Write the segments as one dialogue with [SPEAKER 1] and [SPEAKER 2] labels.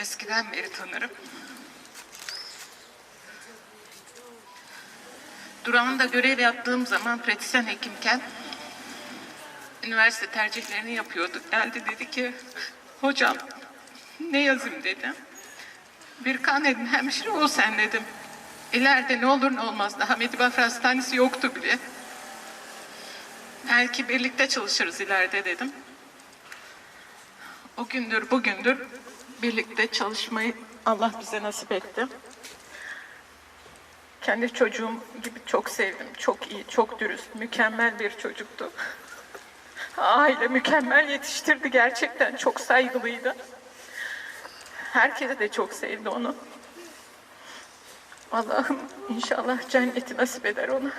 [SPEAKER 1] Eskiden beri tanırım. Durağında görev yaptığım zaman pratisyen hekimken üniversite tercihlerini yapıyorduk. Geldi dedi ki hocam ne yazayım dedim. Bir kan dedim hemşire ol sen dedim. İleride ne olur ne olmaz daha Medibafra Hastanesi yoktu bile. Belki birlikte çalışırız ileride dedim. O gündür bugündür birlikte çalışmayı Allah bize nasip etti. Kendi çocuğum gibi çok sevdim. Çok iyi, çok dürüst, mükemmel bir çocuktu. Aile mükemmel yetiştirdi gerçekten. Çok saygılıydı. Herkese de çok sevdi onu. Allah'ım inşallah cenneti nasip eder ona.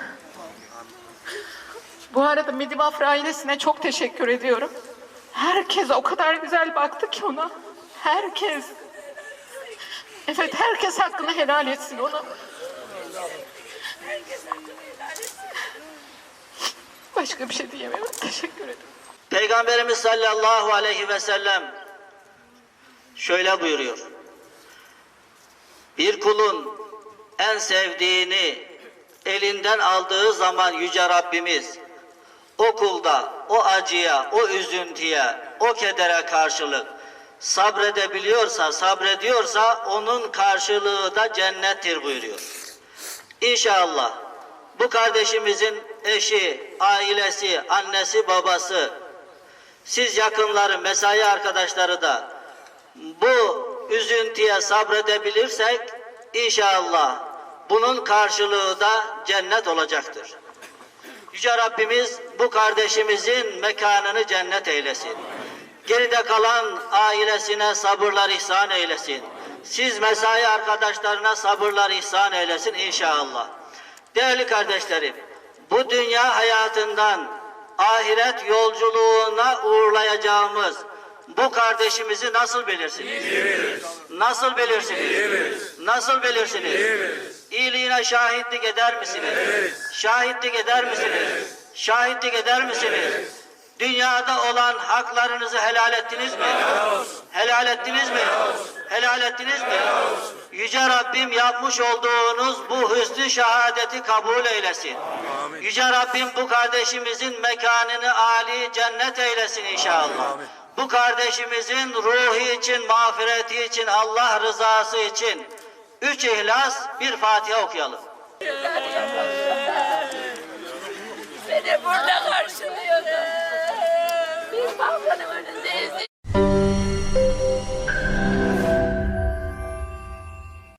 [SPEAKER 1] Bu arada Midibafra ailesine çok teşekkür ediyorum. Herkes o kadar güzel baktı ki ona. Herkes. Evet herkes hakkını helal etsin ona. Başka bir şey diyemiyorum. Teşekkür ederim.
[SPEAKER 2] Peygamberimiz sallallahu aleyhi ve sellem şöyle buyuruyor. Bir kulun en sevdiğini elinden aldığı zaman Yüce Rabbimiz o kulda, o acıya, o üzüntüye, o kedere karşılık sabredebiliyorsa, sabrediyorsa onun karşılığı da cennettir buyuruyor. İnşallah bu kardeşimizin eşi, ailesi, annesi, babası, siz yakınları, mesai arkadaşları da bu üzüntüye sabredebilirsek inşallah bunun karşılığı da cennet olacaktır. Yüce Rabbimiz bu kardeşimizin mekanını cennet eylesin. Geride kalan ailesine sabırlar ihsan eylesin. Siz mesai arkadaşlarına sabırlar ihsan eylesin inşallah. Değerli kardeşlerim, bu dünya hayatından ahiret yolculuğuna uğurlayacağımız bu kardeşimizi nasıl bilirsiniz? Nasıl bilirsiniz? Nasıl bilirsiniz? Şahitlik eder misiniz? Şahitlik eder misiniz? Şahitlik eder misiniz? Dünyada olan haklarınızı helal ettiniz mi? Helal ettiniz mi? Helal ettiniz mi? Yüce Rabbim yapmış olduğunuz bu hüsnü şehadeti kabul eylesin. Yüce Rabbim bu kardeşimizin mekanını âli cennet eylesin inşallah. Bu kardeşimizin ruhu için, mağfireti için, Allah rızası için üç ihlas bir Fatiha okuyalım.